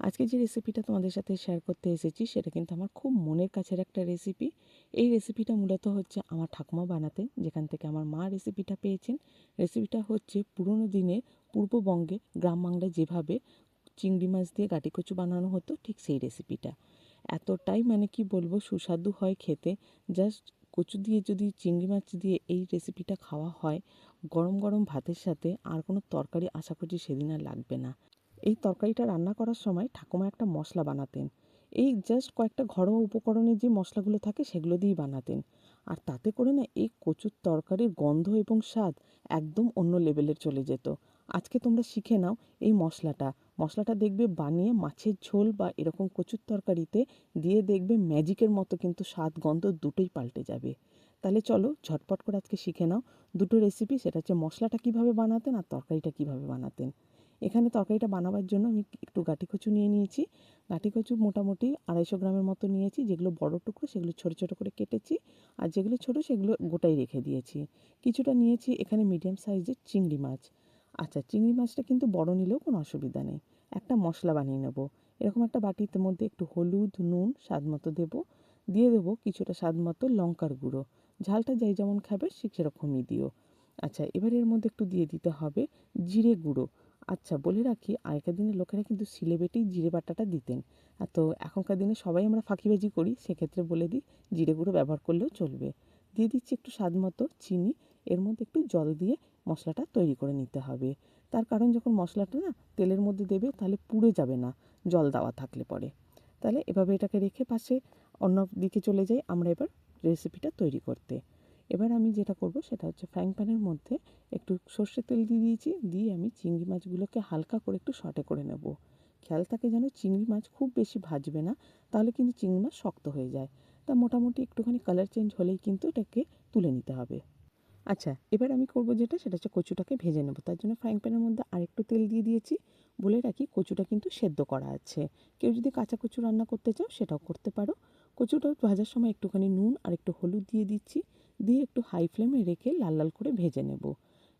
আজকে যে রেসিপিটা তোমাদের সাথে শেয়ার করতে এসেছি, সেটা কিন্তু আমার খুব মনের কাছের একটা রেসিপি এই রেসিপিটা মূলত হচ্ছে আমার ঠাকুমা বানাতেন, যেখান থেকে আমার মা রেসিপিটা পেয়েছেন। রেসিপিটা হচ্ছে পুরনো দিনের পূর্ববঙ্গে গ্রাম বাংলায় যেভাবে চিংড়ি মাছ দিয়ে গাটি কচু বানানো হতো, ঠিক সেই রেসিপিটা এতটাই মানে কি বলব, সুস্বাদু হয় খেতে। জাস্ট কচু দিয়ে যদি চিংড়ি মাছ দিয়ে এই রেসিপিটা খাওয়া হয়, গরম গরম ভাতের সাথে আর কোনো তরকারি আশা করছি সেদিন আর লাগবে না। এই তরকারিটা রান্না করার সময় ঠাকুমা একটা মশলা বানাতেন। এই জাস্ট কয়েকটা ঘরোয়া উপকরণে যে মশলাগুলো থাকে সেগুলো দিয়েই বানাতেন। আর তাতে করে না এই কচুর তরকারির গন্ধ এবং স্বাদ একদম অন্য লেভেলের চলে যেত। আজকে তোমরা শিখে নাও এই মশলাটা। মশলাটা দেখবে বানিয়ে মাছের ঝোল বা এরকম কচুর তরকারিতে দিয়ে দেখবে ম্যাজিকের মতো কিন্তু স্বাদ গন্ধ দুটোই পাল্টে যাবে। তাহলে চলো ঝটপট করে আজকে শিখে নাও দুটো রেসিপি সেটা হচ্ছে মশলাটা কীভাবে বানাতেন আর তরকারিটা কীভাবে বানাতেন। এখানে তরকারিটা বানাবার জন্য আমি একটু গাটি কচু নিয়ে নিয়েছি। গাটি কচু মোটামুটি আড়াইশো গ্রামের মতো নিয়েছি। যেগুলো বড় টুকরো, সেগুলো ছোটো ছোটো করে কেটেছি। আর যেগুলো ছোটো, সেগুলো গোটাই রেখে দিয়েছি। কিছুটা নিয়েছি এখানে মিডিয়াম সাইজের চিংড়ি মাছ। আচ্ছা চিংড়ি মাছটা কিন্তু বড় নিলেও কোনো অসুবিধা নেই। একটা মশলা বানিয়ে নেব। এরকম একটা বাটির মধ্যে একটু হলুদ, নুন, স্বাদ মতো দেবো। দিয়ে দেবো কিছুটা স্বাদ মতো লঙ্কার গুঁড়ো। ঝালটা যাই যেমন খাবে, ঠিক সেরকমই দিও। আচ্ছা এবার এর মধ্যে একটু দিয়ে দিতে হবে জিরে গুঁড়ো। আচ্ছা বলে রাখি, আগেকার দিনের লোকেরা কিন্তু শিলে বেটেই জিরে বাটাটা দিতেন। তো এখনকার দিনে সবাই আমরা ফাঁকিবাজি করি, সেক্ষেত্রে বলে দিই, জিরে গুঁড়ো ব্যবহার করলেও চলবে। দিয়ে দিচ্ছি একটু স্বাদ মতো চিনি, এর মধ্যে একটু জল দিয়ে মশলাটা তৈরি করে নিতে হবে। তার কারণ যখন মশলাটা না তেলের মধ্যে দেবে, তাহলে পুড়ে যাবে না, জল দেওয়া থাকলে পরে। তাহলে এভাবে এটাকে রেখে পাশে অন্য দিকে চলে যাই, আমরা এবার রেসিপিটা তৈরি করতে। এবার আমি যেটা করব সেটা হচ্ছে ফ্রাইং প্যানের মধ্যে একটু সর্ষের তেল দিয়ে দিয়েছি, দিয়ে আমি চিংড়ি মাছগুলোকে হালকা করে একটু সটে করে নেব। খেয়াল থাকে যেন চিংড়ি মাছ খুব বেশি ভাজবে না, তাহলে কিন্তু চিংড়ি মাছ শক্ত হয়ে যায়। তা মোটামুটি একটুখানি কালার চেঞ্জ হলেই কিন্তু এটাকে তুলে নিতে হবে। আচ্ছা এবার আমি করব যেটা, সেটা হচ্ছে কচুটাকে ভেজে নেব। তার জন্য ফ্রাইং প্যানের মধ্যে আরেকটু তেল দিয়ে দিয়েছি। বলে রাখি কচুটা কিন্তু সেদ্ধ করা আছে। কেউ যদি কাঁচা কচু রান্না করতে চাও সেটাও করতে পারো। কচুটা ভাজার সময় একটুখানি নুন আর একটু হলুদ দিয়ে দিচ্ছি। দিয়ে একটু হাই ফ্লেমে রেখে লাল লাল করে ভেজে নেব।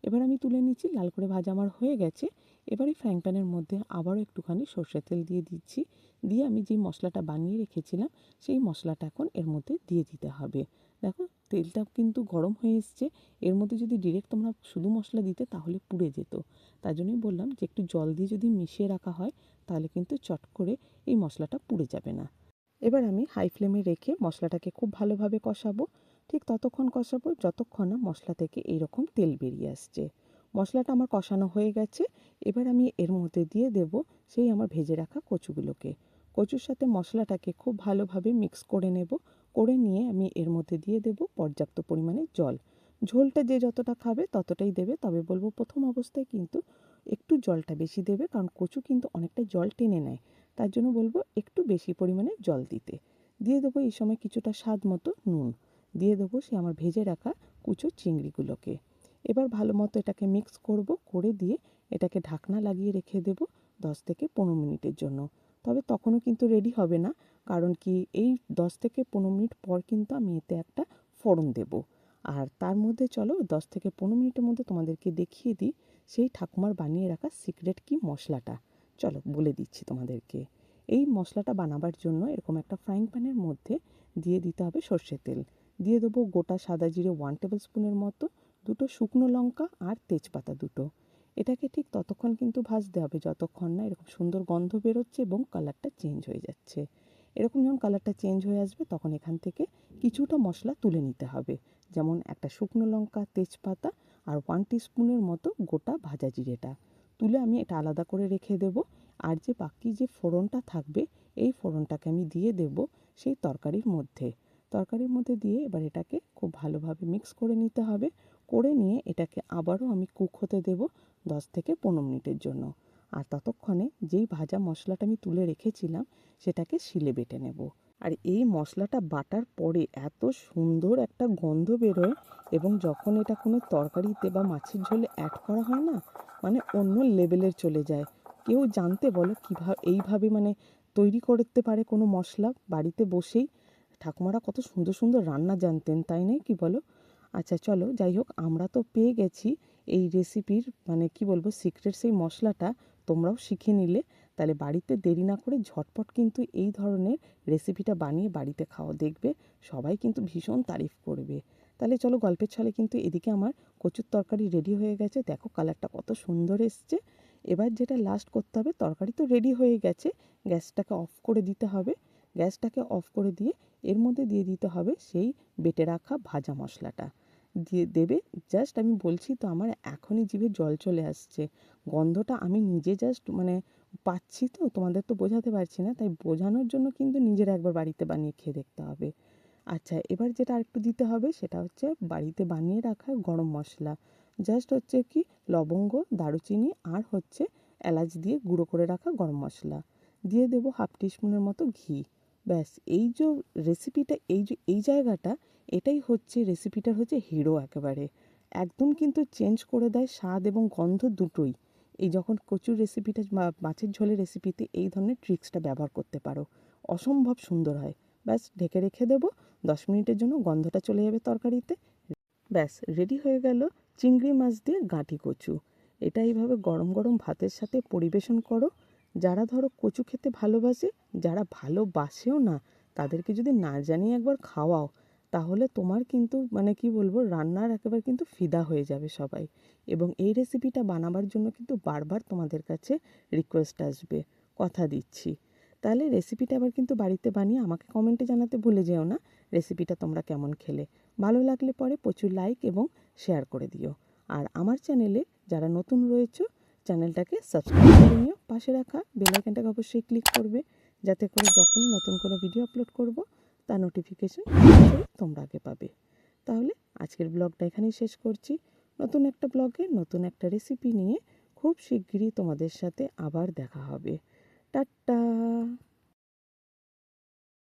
এবার আমি তুলে নিচ্ছি, লাল করে ভাজা আমার হয়ে গেছে। এবারে ফ্রাইং প্যানের মধ্যে আবারও একটুখানি সর্ষের তেল দিয়ে দিচ্ছি। দিয়ে আমি যে মশলাটা বানিয়ে রেখেছিলাম, সেই মশলাটা এখন এর মধ্যে দিয়ে দিতে হবে। দেখো, তেলটা কিন্তু গরম হয়ে এসছে। এর মধ্যে যদি ডিরেক্ট তোমরা শুধু মশলা দিতে, তাহলে পুড়ে যেত। তার জন্যই বললাম যে, একটু জল দিয়ে যদি মিশিয়ে রাখা হয়, তাহলে কিন্তু চট করে এই মশলাটা পুড়ে যাবে না। এবার আমি হাই ফ্লেমে রেখে মশলাটাকে খুব ভালোভাবে কষাবো। ঠিক ততক্ষণ কষাবো, যতক্ষণ না মশলা থেকে এইরকম তেল বেরিয়ে আসছে। মশলাটা আমার কষানো হয়ে গেছে, এবার আমি এর মধ্যে দিয়ে দেব সেই আমার ভেজে রাখা কচুগুলোকে। কচুর সাথে মশলাটাকে খুব ভালোভাবে মিক্স করে নেব, করে নিয়ে আমি এর মধ্যে দিয়ে দেব পর্যাপ্ত পরিমাণে জল। ঝোলটা যে যতটা খাবে ততটাই দেবে, তবে বলব প্রথম অবস্থায় কিন্তু একটু জলটা বেশি দেবে, কারণ কচু কিন্তু অনেকটা জল টেনে নেয়। তার জন্য বলব একটু বেশি পরিমাণে জল দিতে। দিয়ে দেবো এই সময় কিছুটা স্বাদ মতো নুন। দিয়ে দেবো সে আমার ভেজে রাখা কুচো চিংড়িগুলোকে। এবার ভালো মতো এটাকে মিক্স করব, করে দিয়ে এটাকে ঢাকনা লাগিয়ে রেখে দেব দশ থেকে পনেরো মিনিটের জন্য। তবে তখনও কিন্তু রেডি হবে না, কারণ কি এই দশ থেকে পনেরো মিনিট পর কিন্তু আমি এতে একটা ফোড়ন দেব। আর তার মধ্যে চলো দশ থেকে পনেরো মিনিটের মধ্যে তোমাদেরকে দেখিয়ে দিই সেই ঠাকুমার বানিয়ে রাখা সিক্রেট কি মশলাটা। চলো বলে দিচ্ছি তোমাদেরকে। এই মশলাটা বানাবার জন্য এরকম একটা ফ্রাইং প্যানের মধ্যে দিয়ে দিতে হবে সর্ষের তেল। দিয়ে দেবো গোটা সাদা জিরে ওয়ান টেবিল স্পুনের মতো, দুটো শুকনো লঙ্কা আর তেজপাতা দুটো। এটাকে ঠিক ততক্ষণ কিন্তু ভাজতে হবে, যতক্ষণ না এরকম সুন্দর গন্ধ বেরোচ্ছে এবং কালারটা চেঞ্জ হয়ে যাচ্ছে। এরকম যখন কালারটা চেঞ্জ হয়ে আসবে, তখন এখান থেকে কিছুটা মশলা তুলে নিতে হবে। যেমন একটা শুকনো লঙ্কা, তেজপাতা আর ওয়ান স্পুনের মতো গোটা ভাজা জিরেটা। তুলে আমি এটা আলাদা করে রেখে দেব। আর যে বাকি যে ফোড়নটা থাকবে, এই ফোড়নটাকে আমি দিয়ে দেব সেই তরকারির মধ্যে। তরকারির মধ্যে দিয়ে এবার এটাকে খুব ভালোভাবে মিক্স করে নিতে হবে। করে নিয়ে এটাকে আবারও আমি কুক হতে দেব দশ থেকে পনেরো মিনিটের জন্য। আর ততক্ষণে যেই ভাজা মশলাটা আমি তুলে রেখেছিলাম, সেটাকে শিলে বেটে নেব। আর এই মশলাটা বাটার পরে এত সুন্দর একটা গন্ধ বেরোয় এবং যখন এটা কোনো তরকারিতে বা মাছের ঝোলে অ্যাড করা হয় না মানে অন্য লেভেলের চলে যায়। কেউ জানতে বলো কীভাবে এইভাবে মানে তৈরি করতে পারে কোনো মশলা বাড়িতে বসেই। ঠাকুমারা কত সুন্দর সুন্দর রান্না জানতেন, তাই নয় কি বলো? আচ্ছা চলো, যাই হোক, আমরা তো পেয়ে গেছি এই রেসিপির মানে কি বলব সিক্রেট সেই মশলাটা, তোমরাও শিখে নিলে। তাহলে বাড়িতে দেরি না করে ঝটপট কিন্তু এই ধরনের রেসিপিটা বানিয়ে বাড়িতে খাও দেখবে। সবাই কিন্তু ভীষণ তারিফ করবে। তাহলে চলো, গল্পের ছলে কিন্তু এদিকে আমার কচুর তরকারি রেডি হয়ে গেছে। দেখো কালারটা কত সুন্দর এসছে। এবার যেটা লাস্ট করতে হবে, তরকারি তো রেডি হয়ে গেছে, গ্যাসটাকে অফ করে দিতে হবে। গ্যাসটাকে অফ করে দিয়ে এর মধ্যে দিয়ে দিতে হবে সেই বেটে রাখা ভাজা মশলাটা। দিয়ে দেবে জাস্ট আমি বলছি তো আমার এখনই জিভে জল চলে আসছে। গন্ধটা আমি নিজে জাস্ট মানে পাচ্ছি তো, তোমাদের তো বোঝাতে পারছি না, তাই বোঝানোর জন্য কিন্তু নিজের একবার বাড়িতে বানিয়ে খেয়ে দেখতে হবে। আচ্ছা এবার যেটা আরেকটু দিতে হবে সেটা হচ্ছে বাড়িতে বানিয়ে রাখা গরম মশলা। জাস্ট হচ্ছে কি লবঙ্গ, দারুচিনি আর হচ্ছে এলাচ দিয়ে গুঁড়ো করে রাখা গরম মশলা। দিয়ে দেবো হাফ টিস্পুনের মতো ঘি। ব্যাস, এই যে রেসিপিটা এই যে, এই জায়গাটা, এটাই হচ্ছে রেসিপিটার হচ্ছে হিরো একেবারে। একদম কিন্তু চেঞ্জ করে দেয় স্বাদ এবং গন্ধ দুটোই। এই যখন কচুর রেসিপিটা মাছের ঝোলের রেসিপিতে এই ধরনের ট্রিক্সটা ব্যবহার করতে পারো। অসম্ভব সুন্দর হয়। ব্যাস, ঢেকে রেখে দেবো। দশ মিনিটের জন্য গন্ধটা চলে যাবে তরকারিতে। ব্যাস রেডি হয়ে গেল চিংড়ি মাছ দিয়ে গাঁটি কচু। এটা এইভাবে গরম গরম ভাতের সাথে পরিবেশন করো। যারা ধরো কচু খেতে ভালোবাসে যারা ভালোবাসেও না, তাদেরকে যদি না জানিয়ে একবার খাওয়াও, তাহলে তোমার কিন্তু মানে কি বলব, রান্নার একেবারে কিন্তু ফিদা হয়ে যাবে সবাই। এবং এই রেসিপিটা বানাবার জন্য কিন্তু বারবার তোমাদের কাছে রিকোয়েস্ট আসবে, কথা দিচ্ছি। তাহলে রেসিপিটা আবার কিন্তু বাড়িতে বানিয়ে আমাকে কমেন্টে জানাতে ভুলে যেও না রেসিপিটা তোমরা কেমন খেলে। ভালো লাগলে পরে প্রচুর লাইক এবং শেয়ার করে দিও। আর আমার চ্যানেলে যারা নতুন রয়েছে চ্যানেলটাকে সাবস্ক্রাইব করে নিও। পাশে রাখা বেলাইকানটাকে অবশ্যই ক্লিক করবে। যাতে করে যখনই নতুন কোনো ভিডিও আপলোড করব, তার নোটিফিকেশন তোমরা আগে পাবে। তাহলে আজকের ব্লগটা এখানেই শেষ করছি। নতুন একটা ব্লগে নতুন একটা রেসিপি নিয়ে খুব শিগগিরই তোমাদের সাথে আবার দেখা হবে। টাটা!